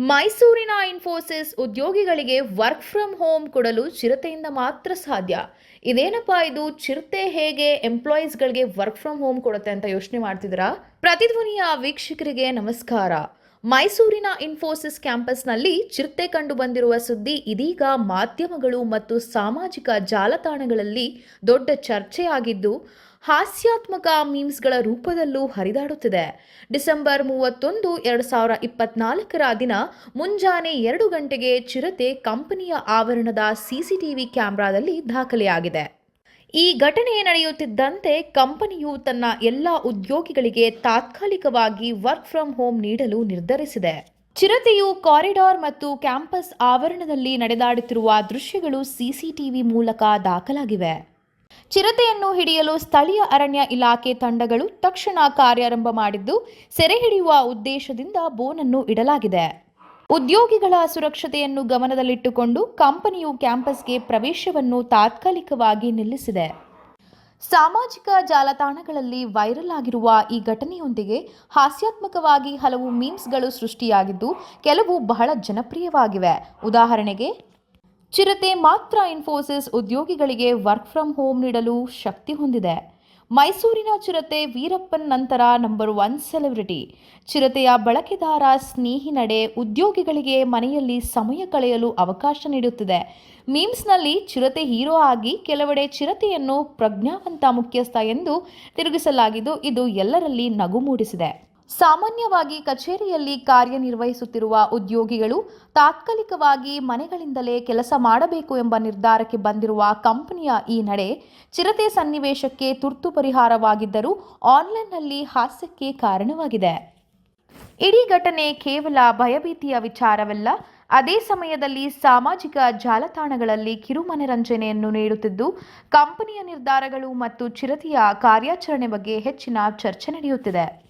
ಮೈಸೂರಿನ ಇನ್ಫೋಸಿಸ್ ಉದ್ಯೋಗಿಗಳಿಗೆ work from home ಕೊಡಲು ಚಿರತೆಯಿಂದ ಮಾತ್ರ ಸಾಧ್ಯ. ಇದೇನಪ್ಪ ಇದು? ಚಿರತೆ ಹೇಗೆ ಎಂಪ್ಲಾಯೀಸ್ಗಳಿಗೆ ವರ್ಕ್ ಫ್ರಮ್ ಹೋಮ್ ಕೊಡುತ್ತೆ ಅಂತ ಯೋಚನೆ ಮಾಡ್ತಿದ್ದೀರಾ? ಪ್ರತಿಧ್ವನಿಯ ವೀಕ್ಷಕರಿಗೆ ನಮಸ್ಕಾರ. ಮೈಸೂರಿನ ಇನ್ಫೋಸಿಸ್ ಕ್ಯಾಂಪಸ್ನಲ್ಲಿ ಚಿರತೆ ಕಂಡುಬಂದಿರುವ ಸುದ್ದಿ ಇದೀಗ ಮಾಧ್ಯಮಗಳು ಮತ್ತು ಸಾಮಾಜಿಕ ಜಾಲತಾಣಗಳಲ್ಲಿ ದೊಡ್ಡ ಚರ್ಚೆಯಾಗಿದ್ದು, ಹಾಸ್ಯಾತ್ಮಕ ಮೀಮ್ಸ್ಗಳ ರೂಪದಲ್ಲೂ ಹರಿದಾಡುತ್ತಿದೆ. ಡಿಸೆಂಬರ್ ಮೂವತ್ತೊಂದು, ಎರಡು ಸಾವಿರ ಇಪ್ಪತ್ನಾಲ್ಕರ ದಿನ ಮುಂಜಾನೆ ಎರಡು ಗಂಟೆಗೆ ಚಿರತೆ ಕಂಪನಿಯ ಆವರಣದ ಸಿಸಿಟಿವಿ ಕ್ಯಾಮೆರಾದಲ್ಲಿ ದಾಖಲೆಯಾಗಿದೆ. ಈ ಘಟನೆ ನಡೆಯುತ್ತಿದ್ದಂತೆ ಕಂಪನಿಯು ತನ್ನ ಎಲ್ಲ ಉದ್ಯೋಗಿಗಳಿಗೆ ತಾತ್ಕಾಲಿಕವಾಗಿ ವರ್ಕ್ ಫ್ರಮ್ ಹೋಮ್ ನೀಡಲು ನಿರ್ಧರಿಸಿದೆ. ಚಿರತೆಯು ಕಾರಿಡಾರ್ ಮತ್ತು ಕ್ಯಾಂಪಸ್ ಆವರಣದಲ್ಲಿ ನಡೆದಾಡುತ್ತಿರುವ ದೃಶ್ಯಗಳು ಸಿಸಿಟಿವಿ ಮೂಲಕ ದಾಖಲಾಗಿವೆ. ಚಿರತೆಯನ್ನು ಹಿಡಿಯಲು ಸ್ಥಳೀಯ ಅರಣ್ಯ ಇಲಾಖೆ ತಂಡಗಳು ತಕ್ಷಣ ಕಾರ್ಯಾರಂಭ ಮಾಡಿದ್ದು ಸೆರೆ ಹಿಡಿಯುವ ಉದ್ದೇಶದಿಂದ ಬೋನನ್ನು ಇಡಲಾಗಿದೆ. ಉದ್ಯೋಗಿಗಳ ಸುರಕ್ಷತೆಯನ್ನು ಗಮನದಲ್ಲಿಟ್ಟುಕೊಂಡು ಕಂಪನಿಯು ಕ್ಯಾಂಪಸ್ಗೆ ಪ್ರವೇಶವನ್ನು ತಾತ್ಕಾಲಿಕವಾಗಿ ನಿಲ್ಲಿಸಿದೆ. ಸಾಮಾಜಿಕ ಜಾಲತಾಣಗಳಲ್ಲಿ ವೈರಲ್ ಆಗಿರುವ ಈ ಘಟನೆಯೊಂದಿಗೆ ಹಾಸ್ಯಾತ್ಮಕವಾಗಿ ಹಲವು ಮೀಮ್ಸ್ಗಳು ಸೃಷ್ಟಿಯಾಗಿದ್ದು, ಕೆಲವು ಬಹಳ ಜನಪ್ರಿಯವಾಗಿವೆ. ಉದಾಹರಣೆಗೆ, ಚಿರತೆ ಮಾತ್ರ ಇನ್ಫೋಸಿಸ್ ಉದ್ಯೋಗಿಗಳಿಗೆ ವರ್ಕ್ ಫ್ರಮ್ ಹೋಮ್ ನೀಡಲು ಶಕ್ತಿ ಹೊಂದಿದೆ. ಮೈಸೂರಿನ ಚಿರತೆ ವೀರಪ್ಪನ್ ನಂತರ ನಂಬರ್ ಒನ್ ಸೆಲೆಬ್ರಿಟಿ ಚಿರತೆಯ ಬಳಕೆದಾರ, ಸ್ನೇಹಿ ನಡೆ ಉದ್ಯೋಗಿಗಳಿಗೆ ಮನೆಯಲ್ಲಿ ಸಮಯ ಕಳೆಯಲು ಅವಕಾಶ ನೀಡುತ್ತಿದೆ. ಮೀಮ್ಸ್ನಲ್ಲಿ ಚಿರತೆ ಹೀರೋ ಆಗಿ ಕೆಲವೆಡೆ ಚಿರತೆಯನ್ನು ಪ್ರಜ್ಞಾವಂತ ಮುಖ್ಯಸ್ಥ ಎಂದು ತಿರುಗಿಸಲಾಗಿದ್ದು ಇದು ಎಲ್ಲರಲ್ಲಿ ನಗು ಮೂಡಿಸಿದೆ. ಸಾಮಾನ್ಯವಾಗಿ ಕಚೇರಿಯಲ್ಲಿ ಕಾರ್ಯನಿರ್ವಹಿಸುತ್ತಿರುವ ಉದ್ಯೋಗಿಗಳು ತಾತ್ಕಾಲಿಕವಾಗಿ ಮನೆಗಳಿಂದಲೇ ಕೆಲಸ ಮಾಡಬೇಕು ಎಂಬ ನಿರ್ಧಾರಕ್ಕೆ ಬಂದಿರುವ ಕಂಪನಿಯ ಈ ನಡೆ ಚಿರತೆ ಸನ್ನಿವೇಶಕ್ಕೆ ತುರ್ತು ಪರಿಹಾರವಾಗಿದ್ದರೂ ಆನ್ಲೈನ್ನಲ್ಲಿ ಹಾಸ್ಯಕ್ಕೆ ಕಾರಣವಾಗಿದೆ. ಇಡೀ ಘಟನೆ ಕೇವಲ ಭಯಭೀತಿಯ ವಿಚಾರವಲ್ಲ, ಅದೇ ಸಮಯದಲ್ಲಿ ಸಾಮಾಜಿಕ ಜಾಲತಾಣಗಳಲ್ಲಿ ಕಿರುಮನರಂಜನೆಯನ್ನು ನೀಡುತ್ತಿದ್ದು, ಕಂಪನಿಯ ನಿರ್ಧಾರಗಳು ಮತ್ತು ಚಿರತೆಯ ಕಾರ್ಯಾಚರಣೆ ಬಗ್ಗೆ ಹೆಚ್ಚಿನ ಚರ್ಚೆ ನಡೆಯುತ್ತಿದೆ.